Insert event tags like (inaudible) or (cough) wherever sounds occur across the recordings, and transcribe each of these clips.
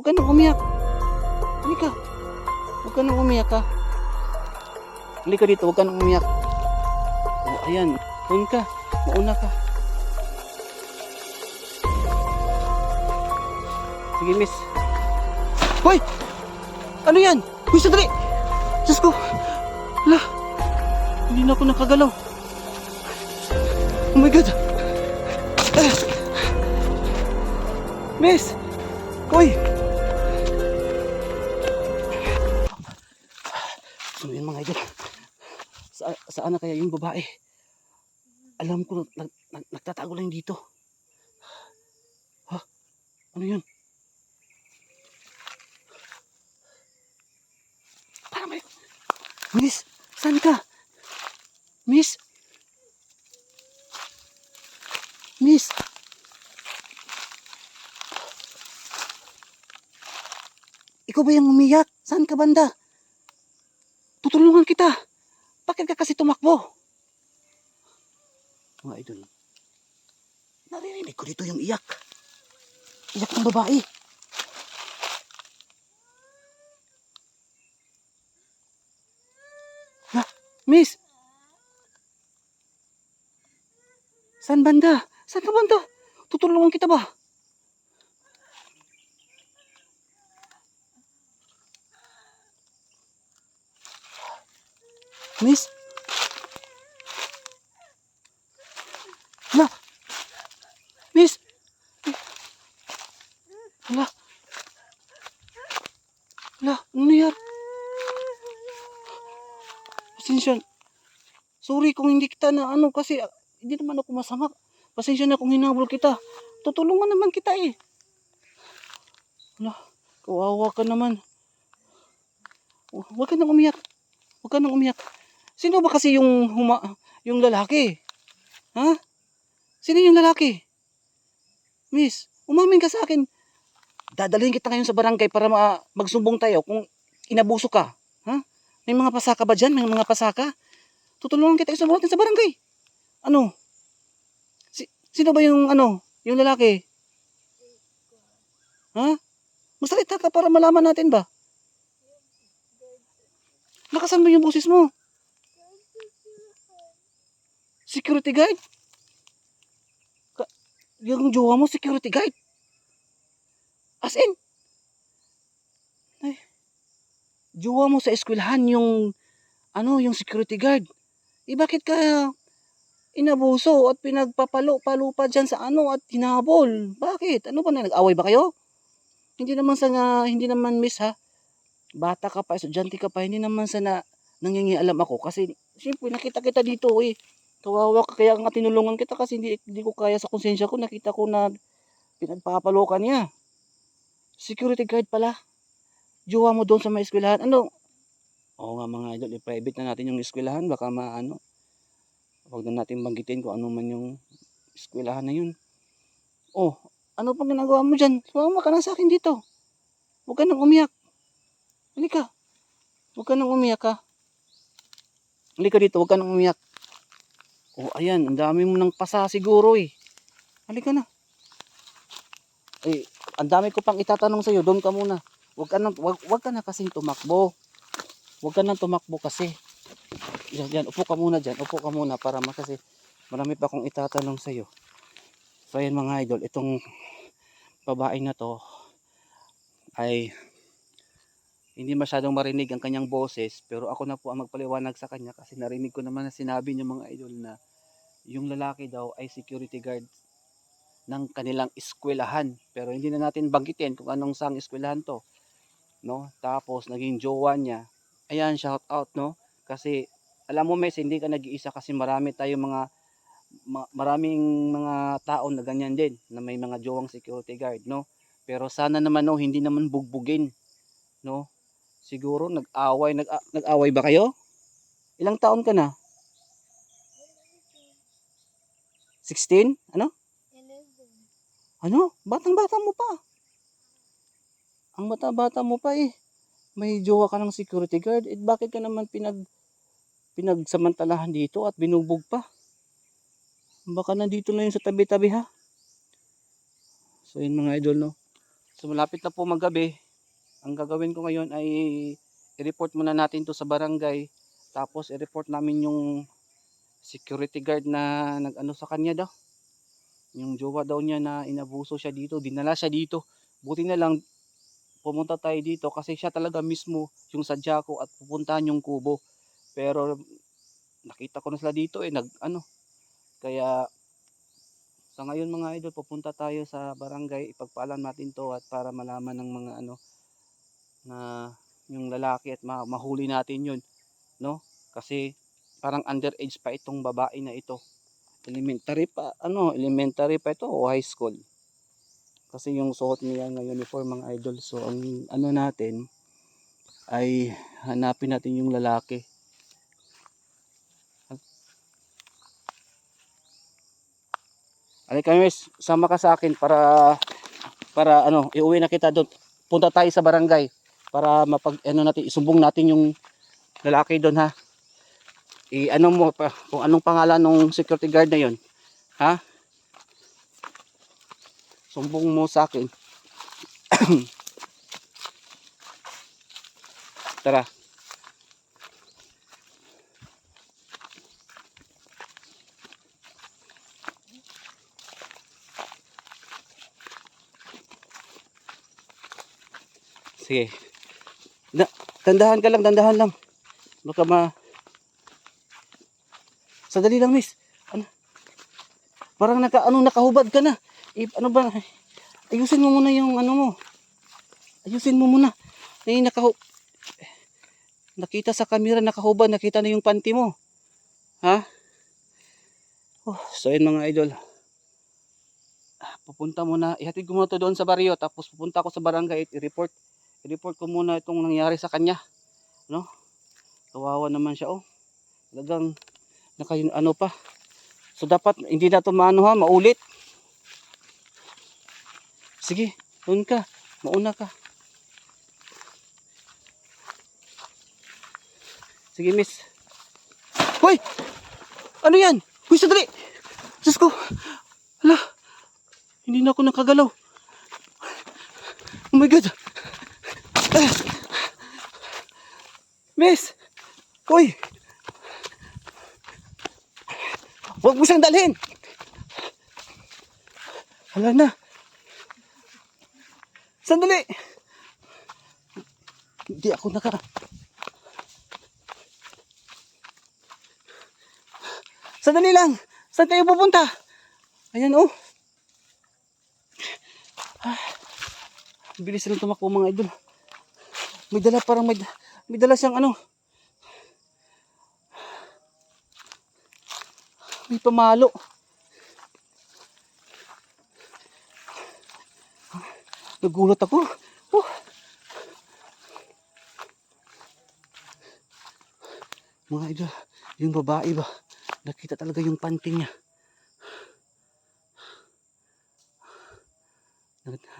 Huwag ka nang umiyak. Halika. Huwag ka nang umiyak ha. Halika dito, huwag ka nang umiyak. Oh, ayan. Doon ka. Mauna ka. Sige, miss. Hoy! Ano yan? Hoy, sandali! Diyos ko! Hala! Hindi na ako nakagalaw. Oh my God! Ah! Miss! Hoy! So saan na kaya yung babae? Alam ko, nag, nag, nagtatago lang dito. Ha? Ano yun? Para may... Miss! Saan ka? Miss! Miss! Ikaw ba yung umiyak? Saan ka banda? Tutulungan kita. Ka kasi tumakbo? Mga idol, naririnig ko dito yung iyak. Iyak ng babae. Ha? Miss! Saan banda? Saan ka banda? Tutulungan kita ba? Miss? Hala! Miss! Hala! Hala, ano nangyari? Pasensya. Sorry kung hindi kita na ano kasi ah, hindi naman ako masama. Pasensya na kung hinabol kita. Tutulungan naman kita eh. Hala, kawawa ka naman. Hu- Huwag ka nang umiyak. Huwag ka nang umiyak. Sino ba kasi yung huma, yung lalaki? Ha? Sino yung lalaki? Miss, umamin ka sa akin. Dadalhin kita ngayon sa barangay para ma- magsumbong tayo kung inabuso ka. May mga pasaka ba dyan? May mga pasaka? Tutulungan kita natin sa barangay. Ano? Si, sino ba yung ano? Yung lalaki? Ha? Magsalita ka para malaman natin ba? Lakasan mo yung boses mo. Security guard? Ka yung jowa mo, security guard? As in? Ay, jowa mo sa eskwelahan yung, ano, yung security guard. Eh, bakit ka inabuso at pinagpapalo-palo pa dyan sa ano at hinabol? Bakit? Ano ba na, nag-away ba kayo? Hindi naman sa nga, hindi naman miss ha. Bata ka pa, estudyante ka pa, hindi naman sa na nangingialam ako kasi siyempre nakita kita dito eh. Kawawa ka kaya nga tinulungan kita kasi hindi, hindi ko kaya sa konsensya ko. Nakita ko na pinagpapalokan niya. Security guard pala. Jowa mo doon sa may eskwelahan. Ano? Oo nga mga idol, i-private na natin yung eskwelahan. Baka maano. Huwag na natin banggitin kung ano man yung eskwelahan na yun. Oh, ano pang ginagawa mo dyan? Sumama ka na sa akin dito. Huwag ka nang umiyak. Halika. Huwag ka nang umiyak ha. Halika dito, huwag ka nang umiyak. Oh, ayan, ang dami mo ng pasa siguro eh. Halika na. Eh, ang dami ko pang itatanong sa iyo, doon ka muna. Huwag ka nang wag, wag ka na kasing tumakbo. Huwag ka nang tumakbo kasi. Yan, yan, upo ka muna diyan. Upo ka muna para ma- kasi marami pa akong itatanong sa iyo. So ayan mga idol, itong babae na to ay hindi masyadong marinig ang kanyang boses pero ako na po ang magpaliwanag sa kanya kasi narinig ko naman na sinabi niya mga idol na yung lalaki daw ay security guard ng kanilang eskwelahan pero hindi na natin banggitin kung anong sang eskwelahan to no? Tapos naging jowa niya. Ayan shout out no? Kasi alam mo mes hindi ka nag-iisa kasi marami tayong mga ma- maraming mga tao na ganyan din na may mga jowang security guard no? Pero sana naman no hindi naman bugbugin no? Siguro nag-away nag nag-away ba kayo? Ilang taon ka na? 16 ano? Ano? Batang bata mo pa ang bata bata mo pa eh may jowa ka ng security guard eh bakit ka naman pinag pinagsamantalahan dito at binubog pa baka nandito na yun sa tabi-tabi ha so yun mga idol no So malapit na po maggabi. Ang gagawin ko ngayon ay i-report muna natin to sa barangay. Tapos i-report namin yung security guard na nag-ano sa kanya daw. Yung jowa daw niya na inabuso siya dito. Dinala siya dito. Buti na lang pumunta tayo dito kasi siya talaga mismo yung sadya ko at pupuntahan yung kubo. Pero nakita ko na sila dito eh nag ano. Kaya sa ngayon mga idol pupunta tayo sa barangay ipagpaalam natin to at para malaman ng mga ano na yung lalaki at ma- mahuli natin yun no kasi parang underage pa itong babae na ito elementary pa ano elementary pa ito o high school kasi yung suot niya ng uniform mga idol so ang ano natin ay hanapin natin yung lalaki Alika miss, sama ka sa akin para para ano, iuwi na kita doon. Punta tayo sa barangay para mapag ano natin, isumbong natin yung lalaki doon ha. I ano mo pa kung anong pangalan ng security guard na yon. Ha? Sumbong mo sa akin. (coughs) Tara. Sige. Na, dandahan ka lang, dandahan lang. Baka ma... Sadali lang, miss. Ano? Parang naka, ano, nakahubad ka na. I, ano ba? Ayusin mo muna yung ano mo. Ayusin mo muna. Ay, nakahu... Nakita sa camera, nakahubad. Nakita na yung panty mo. Ha? Oh, so yun mga idol. Ah, Pupunta muna. Ihatid ko muna to doon sa baryo. Tapos pupunta ako sa barangay. I-report i-report ko muna itong nangyari sa kanya. No? Kawawa naman siya oh. Talagang naka ano pa. So dapat hindi na to maano ha, maulit. Sige, doon ka. Mauna ka. Sige, miss. Hoy! Ano yan? Hoy, sadali! Diyos ko! Hala! Hindi na ako nakagalaw. Oh my God! Miss! Uy! Huwag mo siyang dalhin! Hala na! Sandali! Hindi ako naka... Sandali lang! Saan kayo pupunta? Ayan oh! Ah, bilis lang tumakbo mga idol. May dala parang may, may dala siyang ano. May pamalo. Nagulat ako. Oh. Mga idol, yung babae ba? Nakita talaga yung panty niya.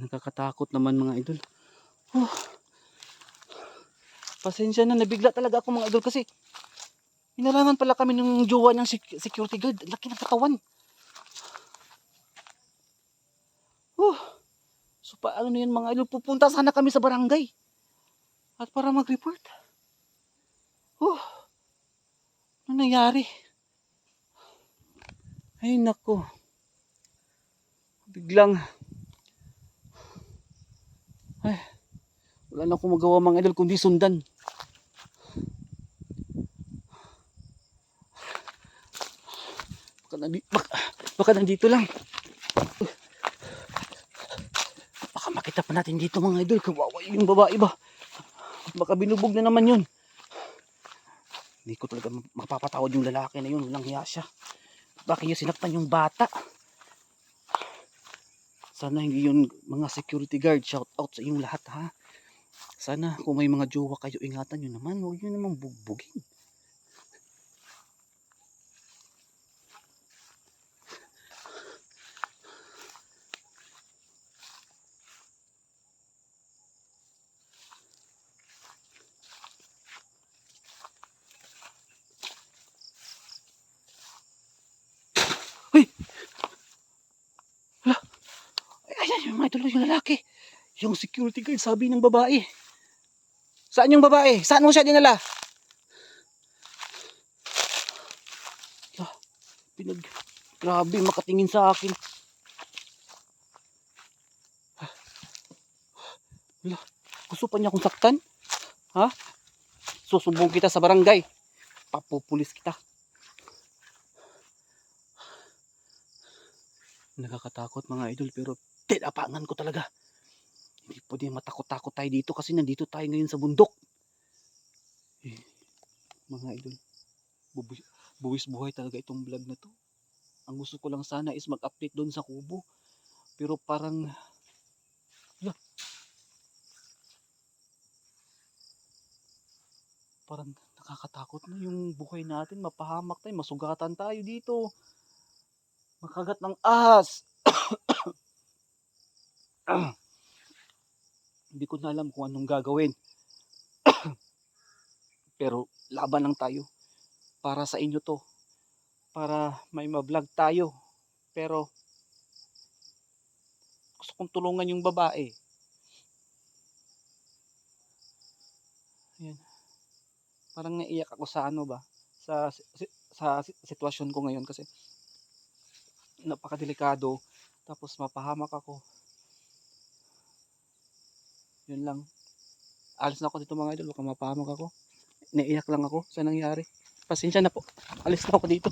Nakakatakot naman mga idol. Oh. Pasensya na, nabigla talaga ako mga idol kasi inalangan pala kami ng jowa ng sec- security guard. Laki ng katawan. Oh. So paano na yun mga idol? Pupunta sana kami sa barangay. At para mag-report. Oh. Ano nangyari? Ay nako. Biglang ay, wala na akong magawa mga idol kundi sundan. Baka, nandi, baka, baka nandito lang. Baka makita pa natin dito mga idol. Kawawa yung babae ba? Baka binubog na naman yun. Hindi ko talaga mapapatawad yung lalaki na yun. Walang hiya siya. Bakit niya sinaktan yung bata? Sana hindi yun mga security guard. Shout out sa inyong lahat ha. Sana kung may mga jowa kayo, ingatan nyo naman. Huwag nyo namang bugbugin. Hoy! Hala! Ay, ayan yung mga idol yung lalaki. Yung security guard sabi ng babae. Saan yung babae? Saan mo siya dinala? La, pinag... Grabe, makatingin sa akin. La, gusto pa niya akong saktan? Ha? Susumbong kita sa barangay. Papupulis kita. Nakakatakot mga idol pero tinapangan ko talaga. Hindi pwede matakot-takot tayo dito kasi nandito tayo ngayon sa bundok. Eh, mga idol, buwis buhay talaga itong vlog na to. Ang gusto ko lang sana is mag-update doon sa kubo. Pero parang... Ala. Parang nakakatakot na yung buhay natin. Mapahamak tayo, masugatan tayo dito. Makagat ng ahas. (coughs) Hindi ko na alam kung anong gagawin. (coughs) Pero laban lang tayo. Para sa inyo to. Para may ma-vlog tayo. Pero gusto kong tulungan yung babae. Ayan. Parang naiyak ako sa ano ba? Sa, sa si- sitwasyon ko ngayon kasi napakadelikado tapos mapahamak ako yun lang. Alis na ako dito mga idol. Baka mapahamak ako. Naiyak lang ako sa nangyari. Pasensya na po. Alis na ako dito